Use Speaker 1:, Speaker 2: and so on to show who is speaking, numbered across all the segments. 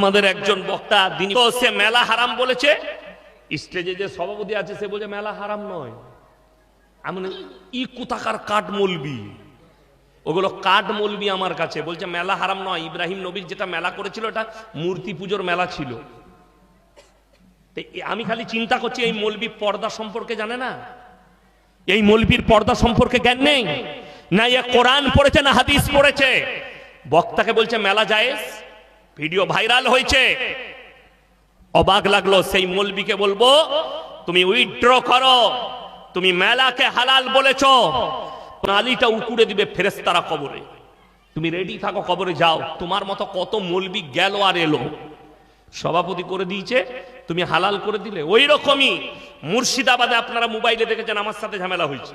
Speaker 1: আমাদের একজন বক্তা দিন সে মেলা হারাম বলেছে, স্টেজে যে সভাপতি আছে, সে বলছে মেলা হারাম নয়। আমি ই কোথাকার কাঠ মলবি? ওগুলো কাঠ মলবি আমার কাছে। বলছে, মেলা হারাম নয়। ইব্রাহিম নবীর যেটা মেলা করেছিল, এটা মূর্তি পুজোর মেলা ছিল। আমি খালি চিন্তা করছি, এই মলবি পর্দা সম্পর্কে জানে না? এই মলবির পর্দা সম্পর্কে জ্ঞান নেই? না এ কোরআন পড়েছে, না হাদিস পড়েছে? বক্তাকে বলছে, মেলা জায়েজ? ভিডিও ভাইরাল হয়েছে। অবাক লাগল, সেই মলবিকে বলব, তুমি উইথড্র করো, তুমি মেলাকে হালাল বলেছ, নালিটা উকুড়ে দিবে ফেরেস্তারা কবরে। তুমি রেডি থাকো কবরে যাও। তোমার মতো কত মলবি গেল আর এলো। সভাপতি করে দিয়েছে, তুমি হালাল করে দিলে। ওই রকমই মুর্শিদাবাদে আপনারা মোবাইলে দেখেছেন, আমার সাথে ঝামেলা হয়েছে।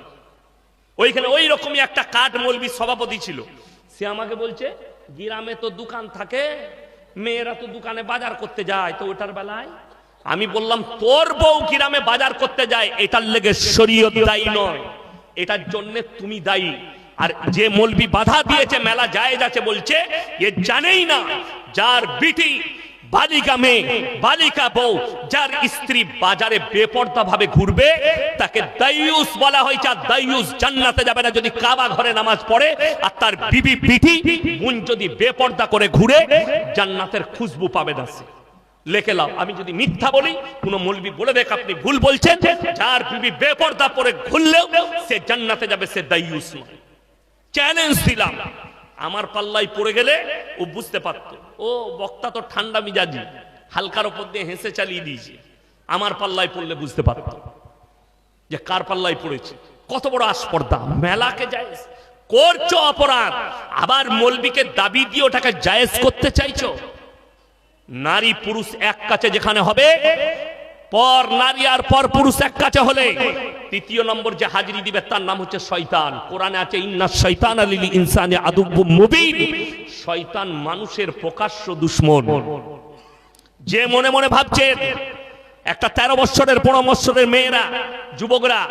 Speaker 1: ওইখানে ওই রকমই একটা কাঠ মলবি সভাপতি ছিল। সে আমাকে বলছে, গ্রামে তো দোকান থাকে মেয়েরা তো দোকানে বাজার করতে যায়, তো ওটার বেলায়? আমি বললাম, তোর বউ কিরামে বাজার করতে যায়, এটার লেগে শরীয়ত দায়ী নয়। এটার জন্য তুমি দায়ী। আর যে মলবি বাধা দিয়েছে, মেলা জায়েজ আছে বলছে, এ জানেই না, যার বিটি বালিকা মেয়ে, বালিকা বউ, যার স্ত্রী বাজারে বেপর্দা ভাবে ঘুরবে, তাকে দাইয়ুস বলা হয়েছে, আর দাইয়ুস জান্নাতে যাবে না যদি কাবা ঘরে নামাজ পড়ে, আর তার বিবি পিঠি বোন যদি বেপর্দা করে ঘুরে, জান্নাতের খুশবু পাবে না সে। লেখে লাও, আমি যদি মিথ্যা বলি, কোন মৌলবি বলে দেখ, আপনি ভুল বলছেন, যার বিবি বেপর্দা পরে ঘুরলেও সে জান্নাতে যাবে, সে দাইয়ুস নয়। চ্যালেঞ্জ দিলাম। আমার পাল্লাই পড়ে গেলে ও বুঝতে পারত। ও, বক্তা তো ঠান্ডা মিজাজি, হালকার ওপর দিয়ে হেসে চালিয়ে দিয়েছে। আমার পাল্লায় পড়লে বুঝতে পারত যে কার পাল্লায় পড়েছে। কত বড় আস্পর্ধা। মেলাকে জায়েজ। করছ অপরাধ। আবার মলবিকে দাবি দিয়ে ওটাকে জায়েজ করতে চাইছো? নারী পুরুষ এক কাছে যেখানে হবে পর নারী আর পর পুরুষ এক কাছে হলে, তৃতীয় নম্বর যে হাজিরি দিবে তার নাম হচ্ছে শয়তান। কোরআনে আছে, ইন্না শয়তান আলিল ইনসানে আদুব্বু মুবিন। শয়তান মানুষের প্রকাশ্য দুশ্মন। যে মনে মনে ভাবছে, একটা তেরো বছরের পনেরো বছরের মেয়েরা, যুবকরা,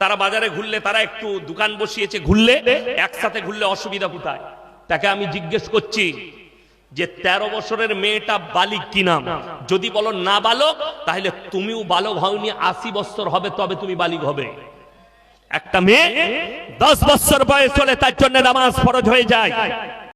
Speaker 1: তারা বাজারে ঘুরলে তারা একটু দোকান বসিয়েছে, ঘুরলে একসাথে ঘুরলে অসুবিধা কোথায়? তাকে আমি জিজ্ঞেস করছি যে তেরো বছরের মেয়েটা বালিক কিনা যদি বলো না বালক, তাহলে তুমিও বালক হওনি, আশি বছর হবে, তবে তুমি বালিক হবে। একটা মেয়ে দশ বছর বয়স হলে তার জন্য নামাজ ফরজ হয়ে যায়।